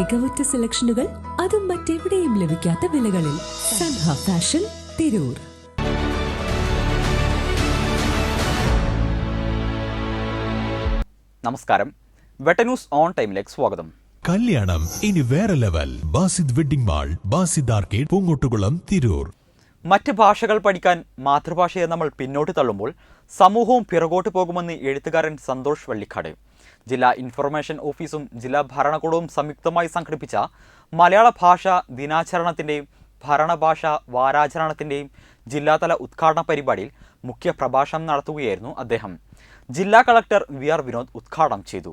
മികവുറ്റ സെലക്ഷനുകൾ അതും മറ്റെവിടെയും ലഭിക്കാത്ത വിലകളിൽ സൻഹ ഫാഷൻ തിരൂർ. നമസ്കാരം. വെട്ടന്യൂസ് ഓൺ ടൈമിലേക്ക് സ്വാഗതം. കല്യാണം ഇനി വേറെ level. Basid wedding mall Basid arcade Poongottukulam Tirur. മറ്റ് ഭാഷകൾ പഠിക്കാൻ മാതൃഭാഷയെ നമ്മൾ പിന്നോട്ട് തള്ളുമ്പോൾ സമൂഹവും പിറകോട്ട് പോകുമെന്ന് എഴുത്തുകാരൻ സന്തോഷ് വള്ളിക്കാട്. ജില്ലാ ഇൻഫർമേഷൻ ഓഫീസും ജില്ലാ ഭരണകൂടവും സംയുക്തമായി സംഘടിപ്പിച്ച മലയാള ഭാഷാ ദിനാചരണത്തിന്റെയും ഭരണഭാഷ വാരാചരണത്തിന്റെയും ജില്ലാതല ഉദ്ഘാടന പരിപാടിയിൽ മുഖ്യ പ്രഭാഷണം നടത്തുകയായിരുന്നു അദ്ദേഹം. ജില്ലാ കളക്ടർ വി ആർ വിനോദ് ഉദ്ഘാടനം ചെയ്തു.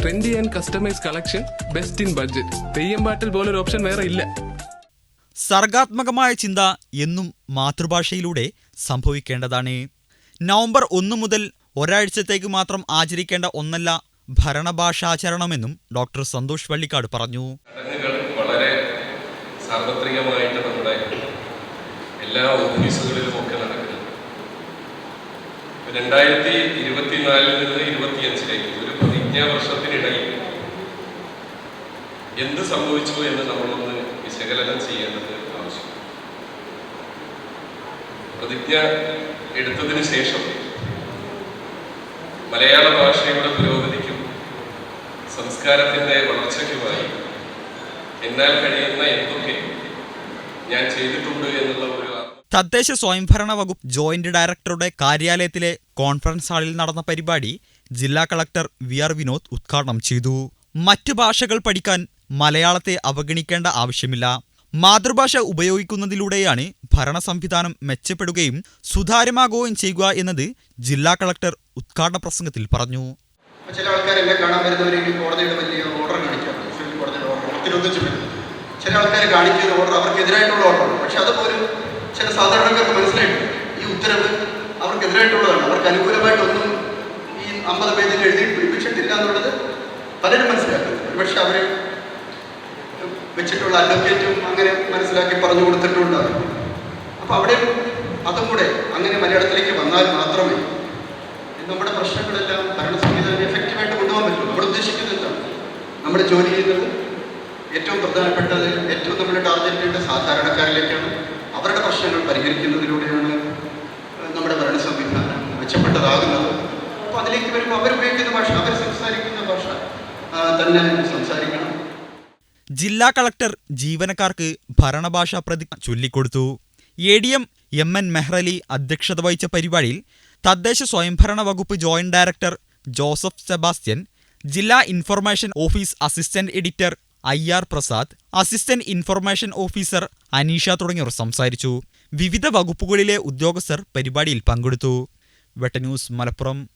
Trendy and customise collection best in budget Theyyam പാട്ടിൽ പോലൊരു ഓപ്ഷൻ വേറെ ഇല്ല. സർഗാത്മകമായ ചിന്ത എന്നും മാതൃഭാഷയിലൂടെ സംഭവിക്കേണ്ടതാണ്. നവംബർ ഒന്ന് മുതൽ ഒരാഴ്ചത്തേക്ക് മാത്രം ആചരിക്കേണ്ട ഒന്നല്ല ഭരണഭാഷാചരണമെന്നും ഡോക്ടർ സന്തോഷ് വള്ളിക്കാട് പറഞ്ഞു. വളരെ സാർവത്രികമായിട്ട് നമ്മുടെ എല്ലാ ഓഫീസുകളിലുമൊക്കെ നടക്കുന്നു. രണ്ടായിരത്തി ഇരുപത്തിനാലിൽ നിന്ന് ഇരുപത്തിയഞ്ചിലേക്ക് ഒരു പ്രതിജ്ഞാ വർഷത്തിനിടയിൽ എന്ത് സംഭവിച്ചു എന്ന് നമ്മളൊന്ന് വിശകലനം ചെയ്യേണ്ടത് ആവശ്യം പ്രതിജ്ഞ എടുത്തതിന് ശേഷം മലയാള ഭാഷയുടെ പുരോഗതിക്കും സംസ്കാരത്തിന്റെ വളർച്ചയ്ക്കുമായി എന്നാൽ കഴിയുന്ന എന്തൊക്കെ ഞാൻ ചെയ്തിട്ടുണ്ട് എന്നുള്ള ഒരു തദ്ദേശ സ്വയംഭരണ വകുപ്പ് ജോയിന്റ് ഡയറക്ടറുടെ കാര്യാലയത്തിലെ കോൺഫറൻസ് ഹാളിൽ നടന്ന പരിപാടി ജില്ലാ കളക്ടർ വി ആർ വിനോദ് ഉദ്ഘാടനം ചെയ്തു. മറ്റു ഭാഷകൾ പഠിക്കാൻ മലയാളത്തെ അവഗണിക്കേണ്ട ആവശ്യമില്ല. മാതൃഭാഷ ഉപയോഗിക്കുന്നതിലൂടെയാണ് ഭരണ സംവിധാനം മെച്ചപ്പെടുകയും സുതാര്യമാകുകയും ചെയ്യുക എന്നത് ജില്ലാ കളക്ടർ ഉദ്ഘാടന പ്രസംഗത്തിൽ പറഞ്ഞു. അപ്പോൾ ചില ആൾക്കാർ എന്നെ കാണാൻ വരുന്നവരെങ്കിൽ കോടതിയുടെ വലിയ ഓർഡർ കാണിക്കാം. സുപ്രീം കോടതിയുടെ ഓർഡർ മിനിറ്റ് ചില ആൾക്കാർ കാണിക്കുന്ന ഓർഡർ അവർക്കെതിരായിട്ടുള്ള ഓർഡറാണ് പക്ഷെ അതുപോലും ചില സാധാരണക്കാർക്ക് മനസ്സിലായിട്ടുണ്ട് ഈ ഉത്തരവ് അവർക്കെതിരായിട്ടുള്ളതാണ്. അവർക്ക് അനുകൂലമായിട്ടൊന്നും ഈ അമ്പത് പേജിൽ എഴുതി പിടിപ്പിച്ചിട്ടില്ല എന്നുള്ളത് പലരും മനസ്സിലാക്കുന്നത് ഒരുപക്ഷെ അവർ വെച്ചിട്ടുള്ള അഡ്വക്കേറ്റും അങ്ങനെ മനസ്സിലാക്കി പറഞ്ഞു കൊടുത്തിട്ടുണ്ടാകും. അപ്പോൾ അവിടെ അതും കൂടെ അങ്ങനെ മലയാളത്തിലേക്ക് വന്നാൽ മാത്രമേ നമ്മുടെ പ്രശ്നങ്ങളെല്ലാം ഭരണ നമ്മൾ ജോലി ചെയ്യുന്നത് ഏറ്റവും പ്രധാനപ്പെട്ടത് ഏറ്റവും നമ്മൾ ടാർഗറ്റ് ചെയ്യേണ്ട സാധാരണക്കാരിലേക്കാണ്. അവരുടെ പ്രശ്നങ്ങൾ പരിഹരിക്കുന്നതിലൂടെയാണ് നമ്മുടെ ഭരണ സംവിധാനം മെച്ചപ്പെട്ടതാകുന്നത്. അപ്പോൾ അതിലേക്ക് വരുമ്പോൾ അവരുപയോഗിക്കുന്ന ഭാഷ അവർ സംസാരിക്കുന്ന ഭാഷ തന്നെ സംസാരിക്കണം. ജില്ലാ കളക്ടർ ജീവനക്കാർക്ക് ഭരണഭാഷ പ്രതിജ്ഞ ചൊല്ലിക്കൊടുത്തു. A D M M N Mehrali അധ്യക്ഷത വഹിച്ച പരിപാടിയിൽ തദ്ദേശ സ്വയംഭരണ വകുപ്പ് ജോയിന്റ് ഡയറക്ടർ ജോസഫ് സെബാസ്റ്റ്യൻ ജില്ലാ information office assistant editor I R Prasad assistant information officer Aneesha തുടങ്ങിയവർ സംസാരിച്ചു. വിവിധ വകുപ്പുകളിലെ ഉദ്യോഗസ്ഥർ പരിപാടിയിൽ പങ്കെടുത്തു. വെട്ടന്യൂസ് മലപ്പുറം.